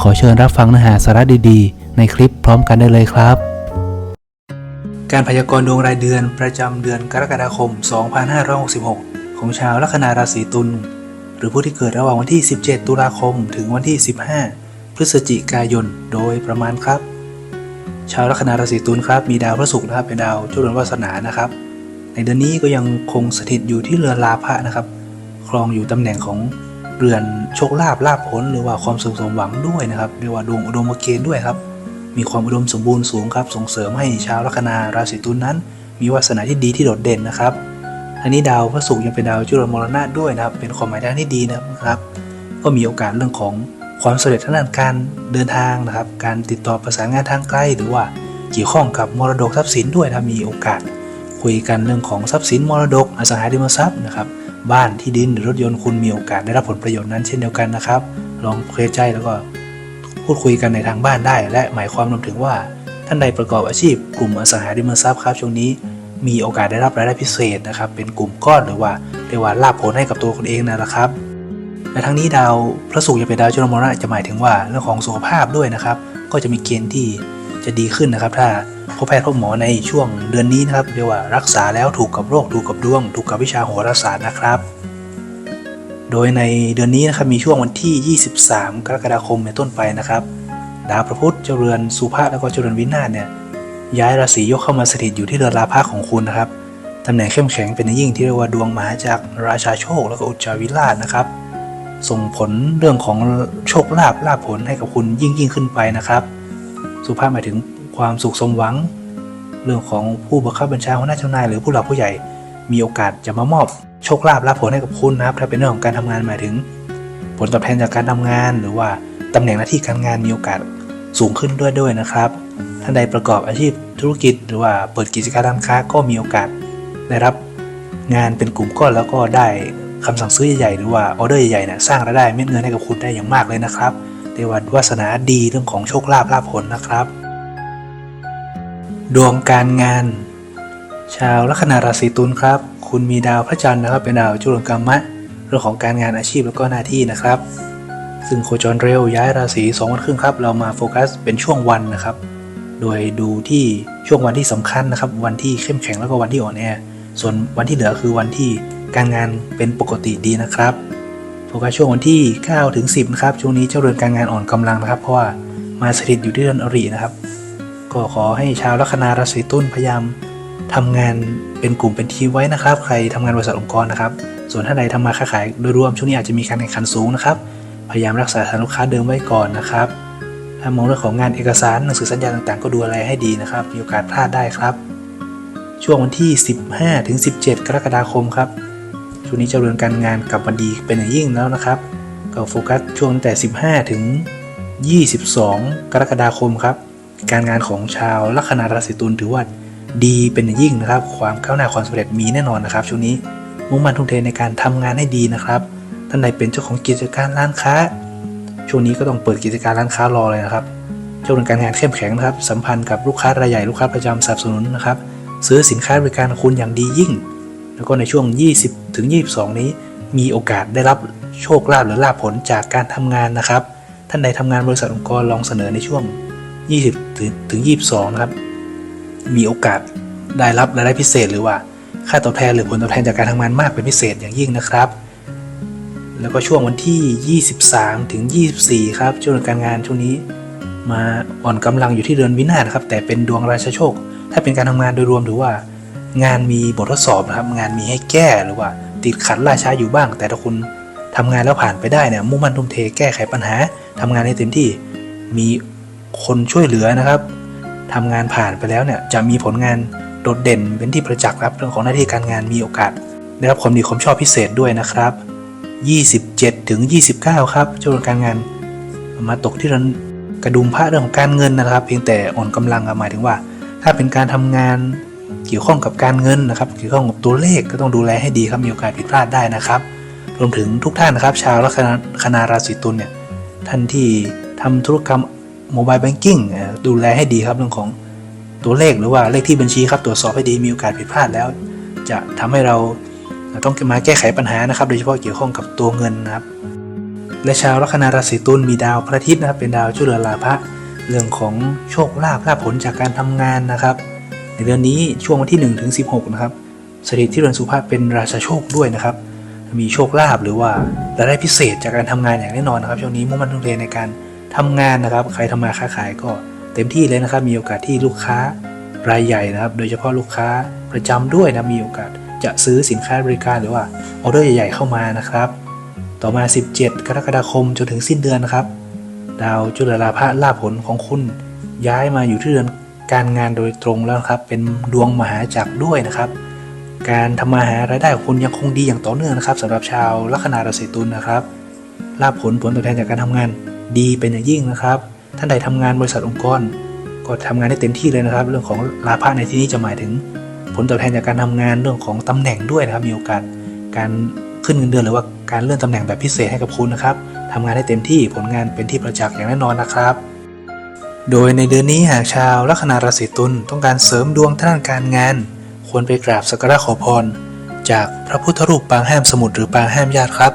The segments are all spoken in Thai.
ขอเชิญรับฟังเนื้อหาสาระดีๆ ในคลิปพร้อมกันได้เลยครับ การพยากรณ์ดวงรายเดือนประจำเดือนกรกฎาคม 2566 ของชาวลัคนาราศีตุล หรือผู้ที่เกิดระหว่างวันที่ 17 ตุลาคม ถึงวันที่ 15 พฤศจิกายน โดยประมาณครับ ชาวลัคนาราศีตุลครับ มีดาวพระศุกร์นะครับเป็นดาวเจุลวาสนานะครับ ในเดือนนี้ก็ยังคงสถิตอยู่ที่เรือนลาภะนะครับ ครองอยู่ตำแหน่งของ เรือนโชคลาภลาภผลหรือว่าความสุขสมหวังด้วยนะครับเรียกว่าดวงอุดมเกณฑ์ด้วยครับ มีความอุดมสมบูรณ์สูงครับส่งเสริมให้ชาวลัคนาราศีตุลนั้น มีวาสนาที่ดีที่โดดเด่นนะครับทั้งนี้ดาวพระศุกร์ยังเป็นดาวจุลมรณะด้วยนะครับ เป็นความหมายด้านที่ดีนะครับ ก็มีโอกาสเรื่องของความสำเร็จทางด้านการเดินทางนะครับ การติดต่อประสานงานทางไกลหรือว่าเกี่ยวข้องกับมรดกทรัพย์สินด้วยถ้ามีโอกาส คุยกันเรื่องของทรัพย์สินมรดกอสังหาริมทรัพย์นะครับ บ้านที่ดินหรือรถยนต์คุณมีโอกาสได้รับผลประโยชน์นั้นเช่นเดียวกันนะครับ ลองเคลียร์ใจแล้วก็พูดคุยกันในทางบ้านได้ และหมายความรวมถึงว่า ท่านใดประกอบอาชีพ กลุ่มอสังหาริมทรัพย์ครับช่วงนี้ มีโอกาสได้รับรายได้พิเศษนะครับ เป็นกลุ่มก้อนหรือว่าเรียกว่าลาภผลให้กับตัวคนเองนั่นแหละครับและทั้งนี้ดาวพระศุกร์ยังเป็นดาวจุลมรณะจะหมายถึงว่าเรื่องของสุขภาพด้วยนะครับ ก็จะมีเกณฑ์ที่จะดีขึ้นนะครับ ถ้า พบแพทย์พบหมอในช่วงเดือนนี้นะครับเรียกว่ารักษาแล้วถูกกับโรคถูกกับดวง ถูกกับวิชาโหราศาสตร์นะครับ โดยในเดือนนี้นะครับมีช่วงวันที่ 23 กรกฎาคมเป็นต้นไปนะครับ ดาวพระพุธเจริญสุภาพแล้วก็เจริญวินาศเนี่ยย้ายราศียกเข้ามาสถิตอยู่ที่เรือนราพะของคุณนะครับตำแหน่งเข้มแข็งเป็นอย่างยิ่งที่เรียกว่าดวงหมาจากรราชาโชคแล้วก็อุจจาวิราชนะครับ ส่งผลเรื่องของโชคลาภลาภผลให้กับคุณยิ่งยิ่งขึ้นไปนะครับ สุภาพหมายถึง ความสุขสมหวัง เรื่องของผู้บังคับบัญชาหัวหน้าเจ้านายหรือผู้หลักผู้ใหญ่มีโอกาสจะมามอบโชคลาภลาภผลให้กับคุณนะครับถ้าเป็นเรื่องของการทำงานหมายถึง ผลตอบแทนจากการทำงาน หรือว่าตำแหน่งหน้าที่การงานมีโอกาสสูงขึ้นด้วยด้วยนะครับ ท่านใดประกอบอาชีพธุรกิจ หรือว่าเปิดกิจการร้านค้าก็มีโอกาสได้รับงานเป็นกลุ่มก้อนแล้วก็ได้คำสั่งซื้อใหญ่ๆหรือว่าออเดอร์ใหญ่ๆเนี่ยสร้างรายได้เม็ดเงินให้กับคุณได้อย่างมากเลยนะครับเรียกว่าวาสนาดีเรื่องของโชคลาภลาภผลนะครับ ดวงการงาน ชาวลัคนาราศีตุลครับ คุณมีดาวพระจันทร์นะครับ เป็นดาวจุลกรรมะ เรื่องของการงานอาชีพแล้วก็หน้าที่นะครับ ซึ่งโคจรเร็วย้ายราศี2วันครึ่งครับ เรามาโฟกัสเป็นช่วงวันนะครับ โดยดูที่ช่วงวันที่สำคัญนะครับ วันที่เข้มแข็งแล้วก็วันที่อ่อนแอ ส่วนวันที่เหลือคือวันที่การงานเป็นปกติดีนะครับ โฟกัสช่วงวันที่9ถึง10นะครับ ช่วงนี้เจ้าเรือนการงานอ่อนกำลังนะครับ เพราะว่ามาสถิตอยู่ที่เรือนอรินะครับ ก็ขอให้ชาวลัคนาราศีตุลพยายามทำงานเป็นกลุ่มเป็นทีมไว้นะครับ ใครทำงานบริษัทองค์กรนะครับ ส่วนท่านใดทำมาค้าขายโดยรวมช่วงนี้อาจจะมีการแข่งขันสูงนะครับ พยายามรักษาฐานลูกค้าเดิมไว้ก่อนนะครับ ถ้ามองเรื่องของงานเอกสารหนังสือสัญญาต่างๆ ก็ดูอะไรให้ดีนะครับ มีโอกาสพลาดได้ครับ ช่วงวันที่ 15ถึง17 กรกฎาคมครับ ช่วงนี้เจริญการงานกลับมาดีเป็นอย่างยิ่งแล้วนะครับ ก็โฟกัสช่วงตั้งแต่ 15 ถึง 22 กรกฎาคมครับ การงานของชาวลัคนาราศีตุลถือว่าดีเป็นอย่างยิ่งนะครับ ความก้าวหน้าความสำเร็จมีแน่นอนนะครับช่วงนี้มุ่งมั่นทุ่มเทในการทำงานให้ดีนะครับท่านใดเป็นเจ้าของกิจการร้านค้า ช่วงนี้ก็ต้องเปิดกิจการร้านค้ารอเลยนะครับเจ้าเรื่งการงานเข้มแข็งนะครับ สัมพันธ์กับลูกค้ารายใหญ่ลูกค้าประจำสนับสนุนนะครับ ซื้อสินค้าบริการคุณอย่างดียิ่ง แล้วก็ในช่วง 20 ถึง 22 นี้ มีโอกาสได้รับโชคลาภหรือลาภผลจากการทำงานนะครับ ท่านใดทำงานบริษัทองค์กรลองเสนอในช่วง 20ถึงถึง22 นะครับ มีโอกาสได้รับรายได้พิเศษ หรือว่าค่าตอบแทนหรือผลตอบแทนจากการทำงานมากเป็นพิเศษอย่างยิ่งนะครับ แล้วก็ช่วงวันที่ 23 ถึง 24 ครับช่วงการงานช่วงนี้ มาอ่อนกำลังอยู่ที่เดือนวินาศนะครับ แต่เป็นดวงราชาโชค ถ้าเป็นการทำงานโดยรวมถือว่า งานมีบททดสอบนะครับ งานมีให้แก้หรือว่า ติดขัดล่าช้าอยู่บ้าง แต่ถ้าคุณทำงานแล้วผ่านไปได้เนี่ยมุ่งมั่นทุ่มเทแก้ไขปัญหาทำงานให้เต็มที่มี คนช่วยเหลือนะครับทำงานผ่านไปแล้วเนี่ยจะมีผลงานโดดเด่นเป็นที่ประจักษ์ครับเรื่องของหน้าที่การงานมีโอกาสได้รับความดีความชอบพิเศษด้วยนะครับ 27ถึง29 ครับช่วงการงาน มาตกที่เรือนกระดุมพระเรื่องของการเงินนะครับ เพียงแต่อ่อนกำลังหมายถึงว่า ถ้าเป็นการทำงานเกี่ยวข้องกับการเงินนะครับ เกี่ยวข้องกับตัวเลขก็ต้องดูแลให้ดีครับมีโอกาสผิดพลาดได้นะครับ รวมถึงทุกท่านนะครับ ชาวลัคนาราศีตุลเนี่ยท่านที่ทำธุรกรรม โมบายแบงกิ้งดูแลให้ดีครับเรื่องของตัวเลขหรือว่าเลขที่บัญชีครับตรวจสอบให้ดีมีโอกาสผิดพลาดแล้ว จะทำให้เราต้องมาแก้ไขปัญหานะครับ โดยเฉพาะเกี่ยวข้องกับตัวเงินนะครับ และชาวลัคนาราศีตุลมีดาวพระอาทิตย์นะครับเป็นดาวช่วยเหลือลาภะเรื่องของโชคลาภลาภผลจากการทำงานนะครับ ในเดือนนี้ช่วงวันที่1ถึง16 นะครับสถิตที่เรือนสุภาพเป็นราชาโชคด้วยนะครับ มีโชคลาภหรือว่ารายได้พิเศษจากการทำงานอย่างแน่นอนนะครับช่วงนี้มุ่งมั่นทุ่มเทในการ ทำงานนะครับ ใครทำมาค้าขายก็เต็มที่เลยนะครับ มีโอกาสที่ลูกค้ารายใหญ่นะครับ โดยเฉพาะลูกค้าประจำด้วยนะมีโอกาสจะซื้อสินค้าบริการหรือว่าออเดอร์ใหญ่ ๆ เข้ามานะครับ ต่อมา 17 กรกฎาคมจนถึงสิ้นเดือนนะครับ ดาวจุลลาภะลาผลของคุณย้ายมาอยู่ที่เรือนการงานโดยตรงแล้วครับ เป็นดวงมหาจักรด้วยนะครับ การทำมาหารายได้ของคุณยังคงดีอย่างต่อเนื่องนะครับสำหรับชาวลัคนาราศีตุลนะครับลาผลผลตอบแทนจากการทำงาน ดีเป็นอย่างยิ่งนะครับ ท่านใดทำงานบริษัทองค์กร ก็ทำงานได้เต็มที่เลยนะครับ เรื่องของลาภะในที่นี้จะหมายถึง ผลตอบแทนจากการทำงานเรื่องของตำแหน่งด้วยนะครับ มีโอกาสการขึ้นเงินเดือนหรือว่าการเลื่อนตำแหน่งแบบพิเศษให้กับคุณนะครับทำงานได้เต็มที่ผลงานเป็นที่ประจักษ์อย่างแน่นอนนะครับ โดยในเดือนนี้หากชาวลัคนาราศีตุลต้องการเสริมดวงทางด้านการงาน ควรไปกราบสักการะขอพร จากพระพุทธรูปปางห้ามสมุทรหรือปางห้ามญาติครับ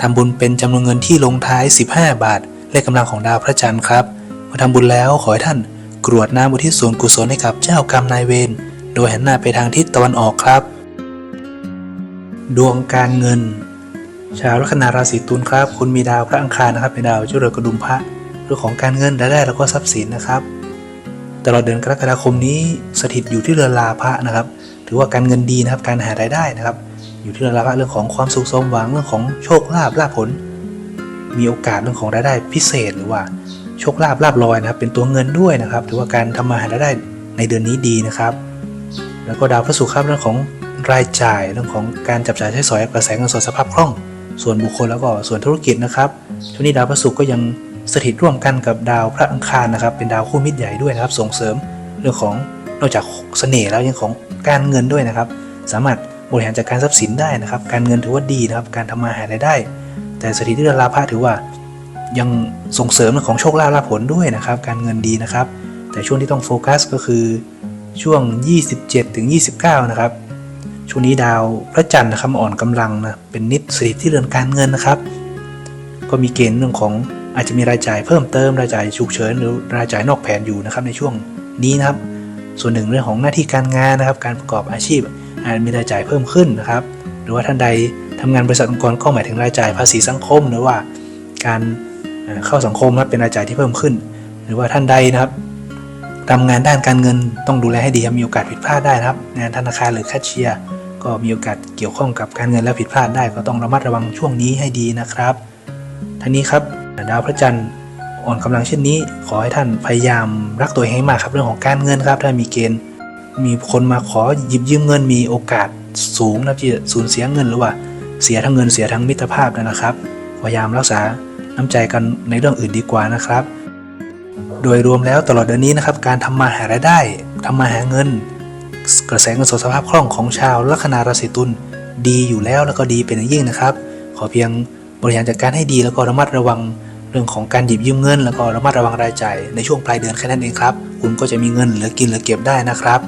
ทำบุญเป็นจำนวนเงินที่ลงท้าย 15 บาท เลขกำลังของดาวพระจันทร์ครับมื่อทำบุญแล้วขอให้ท่านกรวดน้ำอุทิศส่วนกุศลให้กับเจ้ากรรมนายเวรโดยหันหน้าไปทางทิศตะวันออกครับ ดวงการเงิน ชาวลัคนาราศีตุลครับ คุณมีดาวพระอังคารนะครับเป็นดาวเจ้าเรือกระดุมพระเรื่องของการเงินรายได้แล้วก็ทรัพย์สินนะครับตลอดเดือนกรกฎาคมนี้สถิตอยู่ที่เรือนลาภะนะครับ ถือว่าการเงินดีนะครับการหารายได้นะครับ อยู่ที่เรือนลาภะเรื่องของความสุขสมหวังเรื่องของโชคลาภลาภผล มีโอกาสเรื่องของรายได้พิเศษ หรือว่าโชคลาภลาภลอยนะครับ เป็นตัวเงินด้วยนะครับถือว่าการทำมาหารายได้ในเดือนนี้ดีนะครับ แล้วก็ดาวพระศุกร์ครับเรื่องของรายจ่ายเรื่องของการจับจ่ายใช้สอยกระแสเงินสดสภาพคล่อง ส่วนบุคคลแล้วก็ส่วนธุรกิจนะครับช่วงนี้ดาวพระศุกร์ก็ยังสถิตร่วมกันกับดาวพระอังคารนะครับ เป็นดาวคู่มิตรใหญ่ด้วยนะครับ ส่งเสริมเรื่องของนอกจากเสน่ห์แล้วยังของการเงินด้วยนะครับ สามารถบริหารจัดการทรัพย์สินได้นะครับ การเงินถือว่าดีนะครับ การทำมาหารายได้ แต่สถิติเรือนลาภะถือว่ายังส่งเสริมเรื่องของโชคลาภลาผลด้วยนะครับ การเงินดีนะครับ แต่ช่วงที่ต้องโฟกัสก็คือช่วง 27ถึง29 นะครับ ช่วงนี้ดาวพระจันทร์นะครับอ่อนกำลังนะเป็นนิดสถิตที่เรือนการเงินนะครับ ก็มีเกณฑ์เรื่องของอาจจะมีรายจ่ายเพิ่มเติมรายจ่ายฉุกเฉินหรือรายจ่ายนอกแผนอยู่นะครับในช่วงนี้นะครับ ส่วนหนึ่งเรื่องของหน้าที่การงานนะครับ การประกอบอาชีพอาจมีรายจ่ายเพิ่มขึ้นนะครับ หรือว่าท่านใด ทำงานบริษัทองค์กรก็หมายถึงรายจ่ายภาษีสังคม หรือว่าการเข้าสังคมนะครับเป็นรายจ่ายที่เพิ่มขึ้น หรือว่าท่านใดนะครับทำงานด้านการเงินต้องดูแลให้ดีมีโอกาสผิดพลาดได้นะครับงานธนาคารหรือแคชเชียร์ก็มีโอกาสเกี่ยวข้องกับการเงินและผิดพลาดได้ก็ต้องระมัดระวังช่วงนี้ให้ดีนะครับทั้งนี้ครับดาวพระจันทร์อ่อนกำลังเช่นนี้ ขอให้ท่านพยายามรักตัวเองให้มากครับเรื่องของการเงินครับ ถ้ามีเกณฑ์ มีคนมาขอหยิบยืมเงินมีโอกาสสูงนะที่จะสูญเสียเงินหรือว่า เสียทั้งเงินเสียทั้งมิตรภาพนะครับ พยายามรักษาน้ำใจกันในเรื่องอื่นดีกว่านะครับ โดยรวมแล้วตลอดเดือนนี้นะครับ การทำมาหารายได้ทำมาหาเงิน กระแสเงินสดสภาพคล่องของชาวลัคนาราศีตุลดีอยู่แล้วแล้วก็ดีเป็นอย่างยิ่งนะครับ ขอเพียงบริหารจัดการให้ดีแล้วก็ระมัดระวังเรื่องของการหยิบยืมเงิน แล้วก็ระมัดระวังรายจ่ายในช่วงปลายเดือนแค่นั้นเองครับ คุณก็จะมีเงินเหลือกินเหลือเก็บได้นะครับ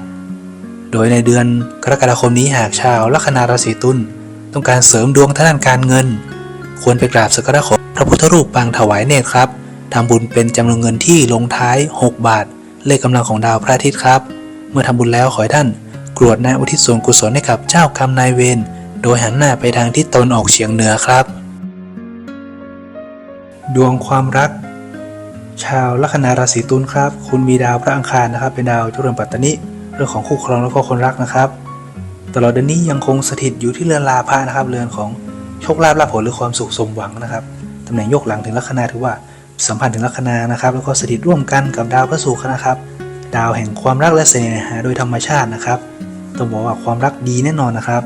โดยในเดือนกรกฎาคมนี้หากชาวลัคนาราศีตุล ต้องการเสริมดวงทางด้านการเงิน ควรไปกราบสักการะขอพระพุทธรูปปางถวายเนตรครับทำบุญเป็นจำนวนเงินที่ลงท้าย 6 บาท เลขกำลังของดาวพระอาทิตย์ครับ เมื่อทำบุญแล้วขอให้ท่าน กรวดน้ำอุทิศส่วนกุศลให้กับเจ้ากรรมนายเวรโดยหันหน้าไปทางทิศตะวันออกเฉียงเหนือครับ ดวงความรัก ชาวลัคนาราศีตุลครับ คุณมีดาวพระอังคารนะครับ เป็นดาวเจริญปัตตนิเรื่องของคู่ครองแล้วก็คนรักนะครับ ตลอดเดือนนี้ยังคงสถิตอยู่ที่เรือนลาภะนะครับ เรือนของโชคลาภลาภผลหรือความสุขสมหวังนะครับตำแหน่งโยกหลังถึงลัคนาถือว่าสัมพันธ์ถึงลัคนานะครับ แล้วก็สถิตร่วมกันกับดาวพระศุกร์นะครับ ดาวแห่งความรักและเสน่หาโดยธรรมชาตินะครับต้องบอกว่าความรักดีแน่นอนนะครับ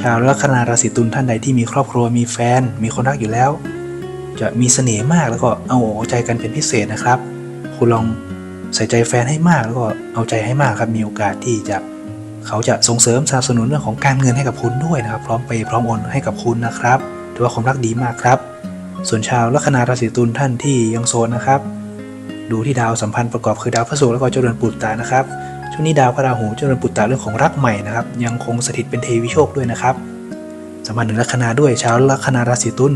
ชาวลัคนาราศีตุลท่านใดที่มีครอบครัวมีแฟน มีคนรักอยู่แล้ว จะมีเสน่ห์มากแล้วก็เอาอกเอาใจกันเป็นพิเศษนะครับ คุณลองใส่ใจแฟนให้มากแล้วก็เอาใจให้มากครับมีโอกาสที่จะ เขาจะส่งเสริมสนับสนุนเรื่องของการเงินให้กับคุณด้วยนะครับ พร้อมไปพร้อมโอนให้กับคุณนะครับถือว่าความรักดีมากครับ ส่วนชาวลัคนาราศีตุลท่านที่ยังโสดนะครับ ดูที่ดาวสัมพันธ์ประกอบคือดาวพระศุกร์แล้วก็เจริญปุตตานะครับช่วงนี้ดาวพระราหูเจริญปุตตาเรื่องของรักใหม่นะครับ ยังคงสถิตเป็นเทวิโชคด้วยนะครับสัมพันธ์ถึงลัคนาด้วยชาวลัคนาราศีตุล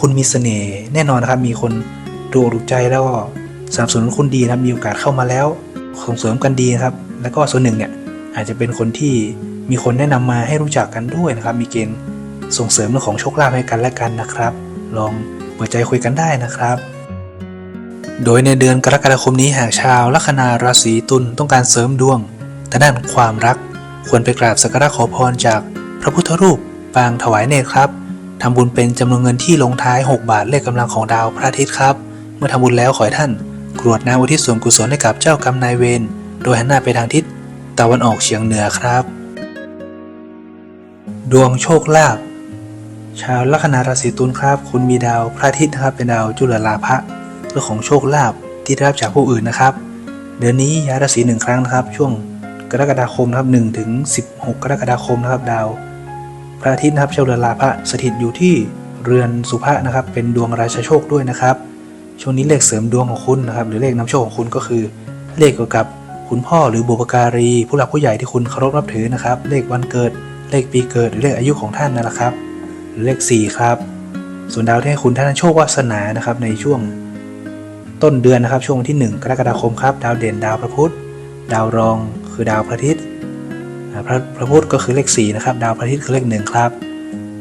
คุณมีเสน่ห์แน่นอนนะครับ มีคนดูอกดูใจแล้วก็สนับสนุนคุณดีนะครับมีโอกาสเข้ามาแล้วส่งเสริมกันดีนะครับ แล้วก็ส่วนหนึ่งเนี่ย อาจจะเป็นคนที่มีคนแนะนำมาให้รู้จักกันด้วยนะครับ มีเกณฑ์ส่งเสริมเรื่องของโชคลาภให้กันและกันนะครับ ลองเปิดใจคุยกันได้นะครับ โดยในเดือนกรกฎาคมนี้หากชาวลัคนาราศีตุลต้องการเสริมดวงทางด้านความรัก ควรไปกราบสักการะขอพรจากพระพุทธรูปปางถวายเนตรครับทำบุญเป็นจำนวนเงินที่ลงท้าย 6 บาทเลขกำลังของดาวพระอาทิตย์ครับ เมื่อทำบุญแล้วขอให้ท่านกรวดน้ำอุทิศส่วนกุศลให้กับเจ้ากรรมนายเวร โดยหันหน้าไปทางทิศ ตะวันออกเฉียงเหนือครับ ดวงโชคลาภชาวลัคนาราศีตุลครับ คุณมีดาวพระอาทิตย์นะครับเป็นดาวจุลลาภะเรื่องของโชคลาภที่ได้รับจากผู้อื่นนะครับ เดือนนี้ย้ายราศีหนึ่งครั้งนะครับ ช่วงกรกฎาคมนะครับ1ถึง16 กรกฎาคมนะครับ ดาว พระอาทิตย์นะครับเจ้าเรือนลาภะสถิตอยู่ที่เรือนสุภะนะครับ เป็นดวงราชโชคด้วยนะครับ ช่วงนี้เลขเสริมดวงของคุณนะครับ หรือเลขนำโชคของคุณก็คือ เลขเกี่ยวกับ คุณพ่อหรือบุปการี ผู้หลักผู้ใหญ่ที่คุณเคารพนับถือนะครับ เลขวันเกิด เลขปีเกิดหรือเลขอายุของท่านนั่นแหละครับหรือเลขสี่ครับ ส่วนดาวที่ให้คุณท่านโชควาสนานะครับในช่วงต้นเดือนนะครับช่วงวันที่ 1 กรกฎาคมครับ ดาวเด่นดาวพระพุธ ดาวรองคือดาวพระอาทิตย์พระพระพุธก็คือเลข4นะครับดาวพระอาทิตย์คือเลข1ครับ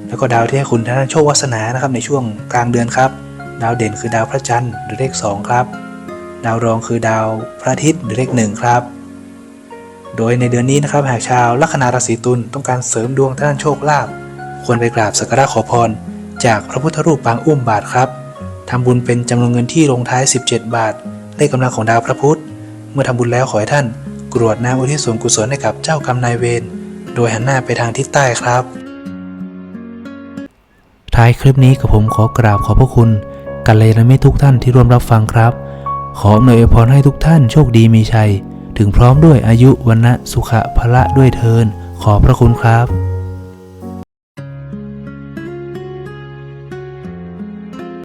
แล้วก็ดาวที่ให้คุณท่านโชควาสนานะครับในช่วงกลางเดือนครับ ดาวเด่นคือดาวพระจันทร์หรือเลข2ครับ ดาวรองคือดาวพระอาทิตย์หรือเลข1ครับ โดยในเดือนนี้นะครับหากชาวลัคนาราศีตุลต้องการเสริมดวงทางด้านโชคลาภควรไปกราบสักการะขอพร จากพระพุทธรูปปางอุ้มบาทครับทำบุญเป็นจำนวนเงินที่ลงท้าย 17 บาทเลขกำลังของดาวพระพุธ เมื่อทำบุญแล้วขอให้ท่านกรวดน้ำอุทิศส่วนกุศลให้กับเจ้ากรรมนายเวรโดยหันหน้าไปทางทิศใต้ครับ ท้ายคลิปนี้กับผมขอกราบขอบพระคุณกัลยาณมิตรทุกท่านที่ร่วมรับฟังครับ ขออำนวยอวยพรให้ทุกท่านโชคดีมีชัย ถึงพร้อมด้วยอายุวันนะสุขะพละด้วยเทิน ขอพระคุณครับ